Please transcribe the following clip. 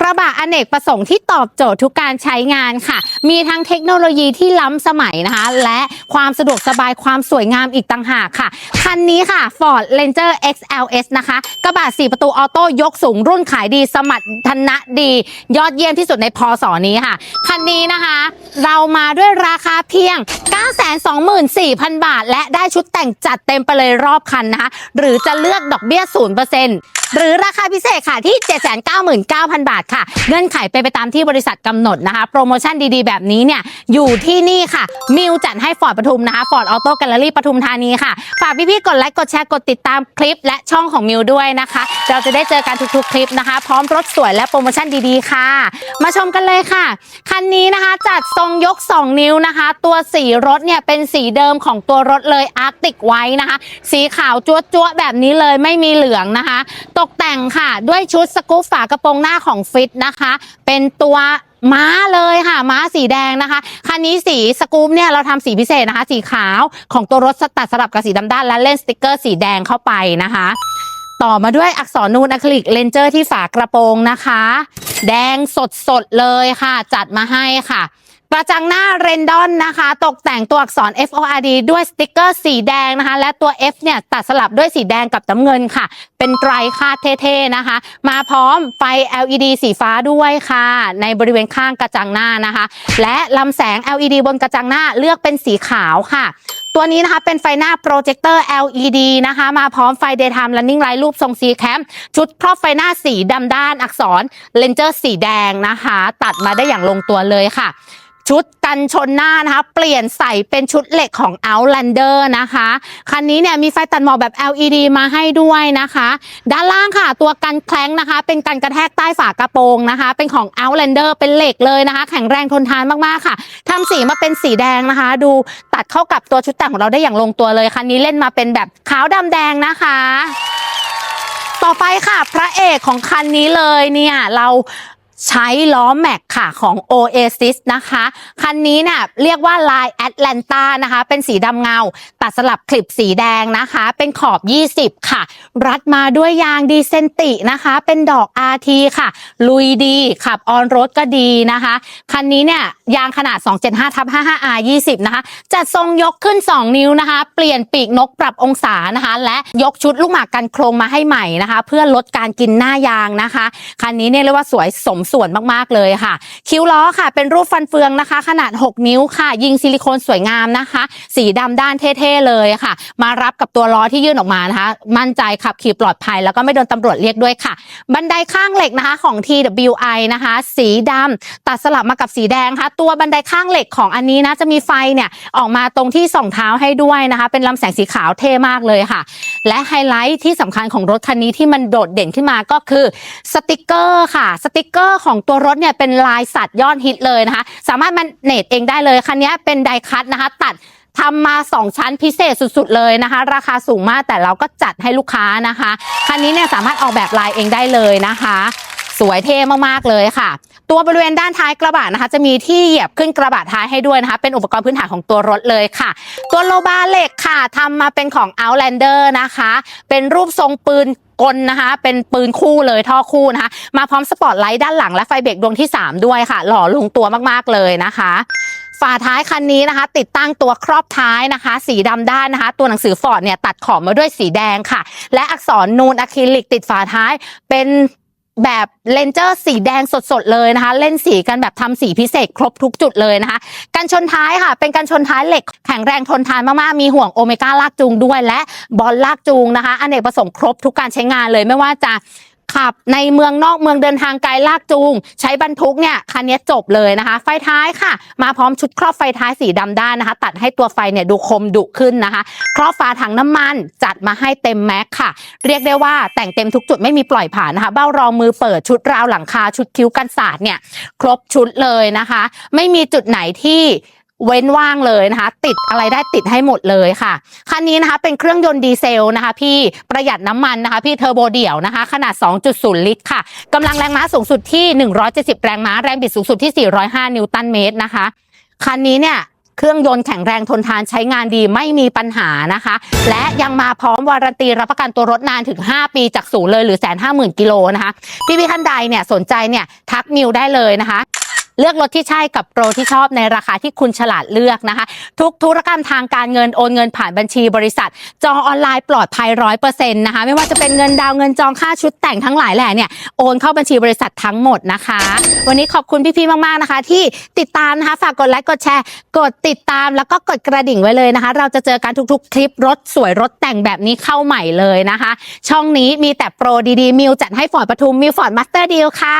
กระบะอเนกประสงค์ที่ตอบโจทย์ทุกการใช้งานค่ะ มีทั้งเทคโนโลยีที่ล้ำสมัยนะคะ และความสะดวกสบายความสวยงามอีกต่างหากค่ะ คันนี้ค่ะ Ford Ranger XLS นะคะ กระบะ 4 ประตูออโต้ยกสูงรุ่นขายดีสมรรถนะดี ยอดเยี่ยมที่สุดในพศนี้ค่ะ คันนี้นะคะ เรามาด้วยราคาเพียง 924,000 บาท และได้ชุดแต่งจัดเต็มไปเลยรอบคันนะคะ หรือจะเลือกดอกเบี้ย0% หรือราคาพิเศษค่ะที่ 799,000 บาทค่ะ เงื่อนไขเป็นไปตามที่บริษัทกำหนดนะคะ โปรโมชั่นดีๆ แบบนี้เนี่ย อยู่ที่นี่ค่ะ มิวจัดให้ฟอร์ดปทุมนะคะฟอร์ดออโต้แกลเลอรี่ปทุมธานีค่ะ ฝากพี่ๆ กดไลค์ กดแชร์ กดติดตามคลิป และช่องของมิวด้วยนะคะ เราจะได้เจอกันทุกๆ คลิปนะคะ พร้อมรถสวยและโปรโมชั่นดีๆ ค่ะ มาชมกันเลยค่ะ คันนี้นะคะจัดทรงยก 2 นิ้วนะคะ ตัวสีรถเนี่ยเป็นสีเดิมของตัวรถเลยอาร์ติกไว้นะคะ สีขาวจั๊วจั๊วๆแบบนี้เลยไม่มีเหลืองนะคะตกแต่งค่ะด้วยชุดสกู๊ปฝากระโปรงหน้าของฟิตนะคะ เป็นตัวม้าเลยค่ะ ม้าสีแดงนะคะคันนี้สีสกู๊ปเนี่ยเราทำสีพิเศษนะคะ สีขาวของตัวรถสตัดสลับกับสีดำด้านและเล่นสติกเกอร์สีแดงเข้าไปนะคะ ต่อมาด้วยอักษรนูนอะคริลิกเลนเจอร์ที่ฝากระโปรงนะคะ แดงสดๆเลยค่ะ จัดมาให้ค่ะ กระจังหน้าเรนดอนนะคะ ตกแต่งตัวอักษร F O R D ด้วยสติกเกอร์สีแดงนะคะ และตัว F เนี่ยตัดสลับด้วยสีแดงกับน้ำเงินค่ะ เป็นไตรคาดเท่ๆนะคะ มาพร้อมไฟ LED สีฟ้าด้วยค่ะ ในบริเวณข้างกระจังหน้านะคะ และลำแสง LED บนกระจังหน้าเลือกเป็นสีขาวค่ะตัวนี้นะคะเป็นไฟหน้าโปรเจคเตอร์ LED นะคะ มาพร้อมไฟ Daytime Running Light รูปทรง C Cam ชุดครอบไฟหน้าสีดำด้านอักษรเลนเจอร์สีแดงนะคะ ตัดมาได้อย่างลงตัวเลยค่ะ ชุดกันชนหน้านะคะ เปลี่ยนใส่เป็นชุดเหล็กของ Outlander นะคะ คันนี้เนี่ยมีไฟตัดหมอกแบบ LED มาให้ด้วยนะคะ ด้านล่างค่ะตัวกันแคล้งนะคะ เป็นกันกระแทกใต้ฝากระโปรงนะคะ เป็นของ Outlander เป็นเหล็กเลยนะคะ แข็งแรงทนทานมากๆค่ะทำสีมาเป็นสีแดงนะคะ ดูตัดเข้ากับตัวชุดแต่งของเราได้อย่างลงตัวเลยคันนี้เล่นมาเป็นแบบขาวดำแดงนะคะต่อไปค่ะ พระเอกของคันนี้เลยเนี่ย เรา ใช้ล้อแม็กค่ะของ Oasis นะคะ คันนี้เนี่ยเรียกว่าลาย Atlanta นะคะ เป็นสีดำเงา ตัดสลับคลิปสีแดงนะคะ เป็นขอบ 20 ค่ะ รัดมาด้วยยางดีเซนตินะคะ เป็นดอก RT ค่ะ ลุยดีขับออนรถก็ดีนะคะ คันนี้เนี่ยยางขนาด 275ทับ 55R 20 นะคะ จัดทรงยกขึ้น 2 นิ้วนะคะ เปลี่ยนปีกนกปรับองศานะคะ และยกชุดลูกหมากกันโครงมาให้ใหม่นะคะ เพื่อลดการกินหน้ายางนะคะ คันนี้เนี่ยเรียกว่าสวยสมส่วนมากๆเลยค่ะ คิ้วล้อค่ะ เป็นรูปฟันเฟืองนะคะ ขนาด 6 นิ้วค่ะ ยิงซิลิโคนสวยงามนะคะ สีดำด้านเท่ๆเลยค่ะ มารับกับตัวล้อที่ยื่นออกมานะคะ มั่นใจขับขี่ปลอดภัย แล้วก็ไม่โดนตำรวจเรียกด้วยค่ะ บันไดข้างเหล็กนะคะของ TWI นะคะ สีดำตัดสลับมากับสีแดงค่ะ ตัวบันไดข้างเหล็กของอันนี้นะจะมีไฟเนี่ยออกมาตรงที่ส่องเท้าให้ด้วยนะคะ เป็นลำแสงสีขาวเท่มากเลยค่ะ และไฮไลท์ที่สำคัญของรถคันนี้ที่มันโดดเด่นขึ้นมาก็คือสติกเกอร์ค่ะ สติกเกอร์ของตัวรถเนี่ยเป็นลายสัตว์ยอดฮิตเลยนะคะ สามารถมันเนตเองได้เลยคันนี้เป็นไดคัตนะคะ ตัดทำมา 2 ชั้นพิเศษสุดๆเลยนะคะ ราคาสูงมากแต่เราก็จัดให้ลูกค้านะคะคันนี้เนี่ยสามารถออกแบบลายเองได้เลยนะคะ สวยเท่มากๆเลยค่ะ ตัวบริเวณด้านท้ายกระบะนะคะ จะมีที่เหยียบขึ้นกระบะท้ายให้ด้วยนะคะ เป็นอุปกรณ์พื้นฐานของตัวรถเลยค่ะ ตัวโลบาเหล็กค่ะทำมาเป็นของ Outlander นะคะ เป็นรูปทรงปืน กลนะคะ เป็นปืนคู่เลยท่อคู่นะคะ มาพร้อมสปอตไลท์ด้านหลังและไฟเบรกดวงที่ 3 ด้วยค่ะ หล่อลงตัวมากๆเลยนะคะฝาท้ายคันนี้นะคะ ติดตั้งตัวครอบท้ายนะคะ สีดำด้านนะคะ ตัวหนังสือฟอร์ดเนี่ยตัดขอบมาด้วยสีแดงค่ะ และอักษรนูนอะคริลิกติดฝาท้ายเป็น แบบเลนเจอร์สีแดงสดๆเลยนะคะ เล่นสีกันแบบทำสีพิเศษครบทุกจุดเลยนะคะกันชนท้ายค่ะ เป็นกันชนท้ายเหล็กแข็งแรงทนทานมากๆ มีห่วงโอเมก้าลากจูงด้วยและบอลลากจูงนะคะอเนกประสงค์ครบทุกการใช้งานเลยไม่ว่าจะ ขับในเมืองนอกเมืองเดินทางไกลลากจูง ใช้บรรทุกเนี่ยคันนี้จบเลยนะคะ ไฟท้ายค่ะ มาพร้อมชุดครอบไฟท้ายสีดำด้านนะคะ ตัดให้ตัวไฟเนี่ยดูคมดุขึ้นนะคะ ครอบฝาถังน้ำมันจัดมาให้เต็มแม็กค่ะ เรียกได้ว่าแต่งเต็มทุกจุดไม่มีปล่อยผ่านนะคะ เบ้ารองมือเปิดชุดราวหลังคาชุดคิ้วกันศาสตร์เนี่ยครบชุดเลยนะคะ ไม่มีจุดไหนที่ เว้นว่างเลยนะคะ ติดอะไรได้ติดให้หมดเลยค่ะ คันนี้นะคะเป็นเครื่องยนต์ดีเซลนะคะ พี่ประหยัดน้ำมันนะคะ พี่เทอร์โบเดี่ยวนะคะ ขนาด 2.0 ลิตรค่ะกำลังแรงม้าสูงสุดที่ 170 แรงม้า แรงบิดสูงสุดที่ 405 นิวตันเมตรนะคะ คันนี้เนี่ยเครื่องยนต์แข็งแรงทนทานใช้งานดีไม่มีปัญหานะคะ และยังมาพร้อมวารันตีรับประกันตัวรถนานถึง 5 ปีจากศูนย์เลยหรือแสนห้าหมื่นกิโลนะคะ พี่พี่ท่านใดเนี่ยสนใจเนี่ยทักนิวได้เลยนะคะ เลือกรถที่ใช่กับโปรที่ชอบในราคาที่คุณฉลาดเลือกนะคะ ทุกธุรกรรมทางการเงินโอนเงินผ่านบัญชีบริษัท จองออนไลน์ปลอดภัยร้อยเปอร์เซ็นต์นะคะไม่ว่าจะเป็นเงินดาวเงินจองค่าชุดแต่งทั้งหลายแหล่เนี่ยโอนเข้าบัญชีบริษัททั้งหมดนะคะ วันนี้ขอบคุณพี่ๆมากๆนะคะ ที่ติดตามนะคะฝากกดไลค์กดแชร์ กดติดตามแล้วก็กดกระดิ่งไว้เลยนะคะ เราจะเจอกันทุกๆ คลิปรถสวยรถแต่งแบบนี้เข้าใหม่เลยนะคะ ช่องนี้มีแต่โปรดีๆมิวจัดให้ฟอร์ดปทุมมิวฟอร์ดมาสเตอร์ดีลค่ะ